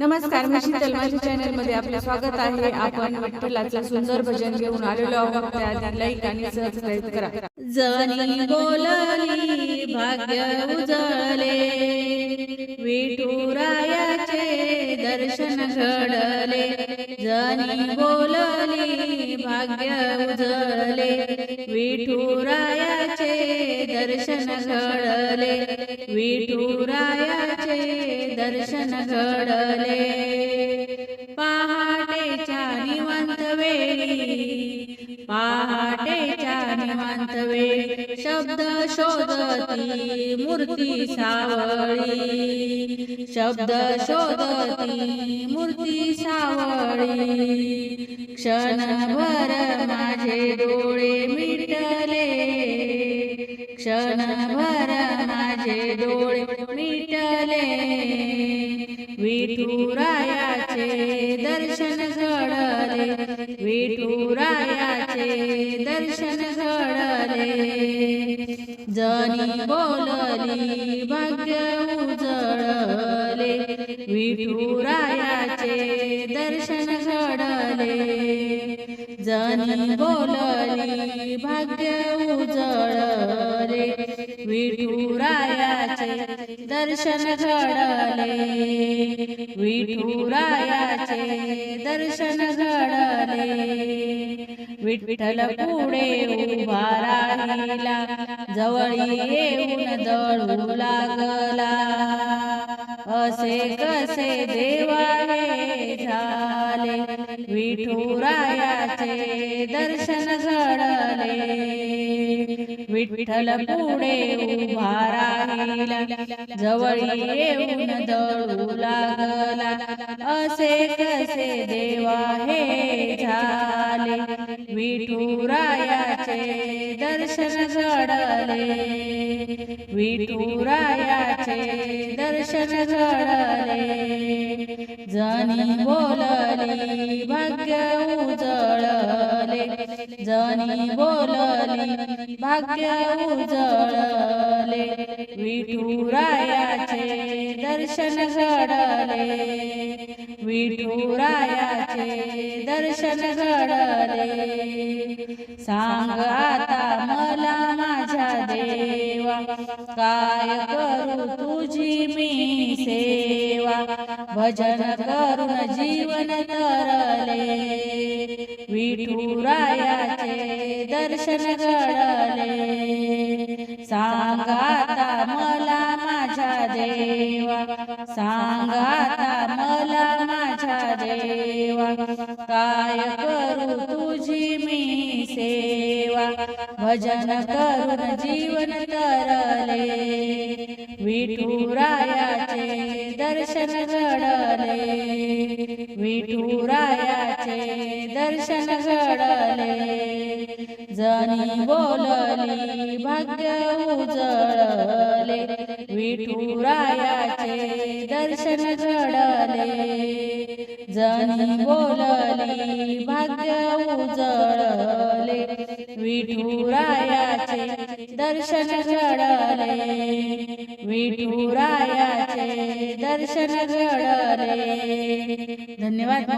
नमस्कार मी शीतल. माझ्या चॅनलमध्ये आपले स्वागत आहे. आपण विठ्ठलाचं सुंदर भजन घेऊन आलेलो आहोत. लाईक आणि सबस्क्राईब करा. जनी बोलली भाग्य उजळले. विठुरायाचे दर्शन घडले. जनी बोलली भाग्य उजळले. विठुरायाचे दर्शन घडले. विठुरायाचे दर्शन घडले. पहाटेच्या निवंत वेळी पहाटेच्या निवंत वेळी शब्द शोधती मूर्ती सावळी. शब्द शोधती मूर्ती सावळी. क्षणभर माझे डोळे मिटले. क्षणभर माझे डोळे मिटले. विठुरायाचे दर्शन घडले. विठुरायाचे दर्शन घडले. जनी बोलली भाग्य उजळले. विठुरायाचे दर्शन घडले. जनी बोलली भाग्य उजळले. विठुरायाचे दर्शन घडले. विठुरायाचे दर्शन घडले. विठ्ठल पुढे उभा राहिला. जवळी येऊन दळू लागला. असे कसे देवाने झाले. विठुरायाचे दर्शन घडले. विठ्ठल पुढे उभा राहिला जवळी येऊन दळू लागला असे कसे देवा हे झाले विठुरायाचे दर्शन घडले विठुरायाचे दर्शन घडले जनी बोलली भाग्य उजळले. जनी बोलली भाग्य उजळले विठुरायाचे दर्शन घडले. विठुरायाचे दर्शन घडले. सांग आता मला माझ्या देवा काय करू तुझी मी सेवा? भजन करून जीवन तरले. विठुरायाचे दर्शन घडले सांगाता मला माझ्या देवा. सांगाता मला माझ्या देवा. काय करू तुझी मी सेवा? भजन करून जीवन तरले. विठुरायाचे दर्शन घडले विठुरायाचे दर्शन घडले. जनी बोलली भाग्य उजळले. विठुरायाचे दर्शन घडले. जनी बोलली भाग्य उजळले. विठुरायाचे दर्शन घडले. विठुरायाचे दर्शन घडले. धन्यवाद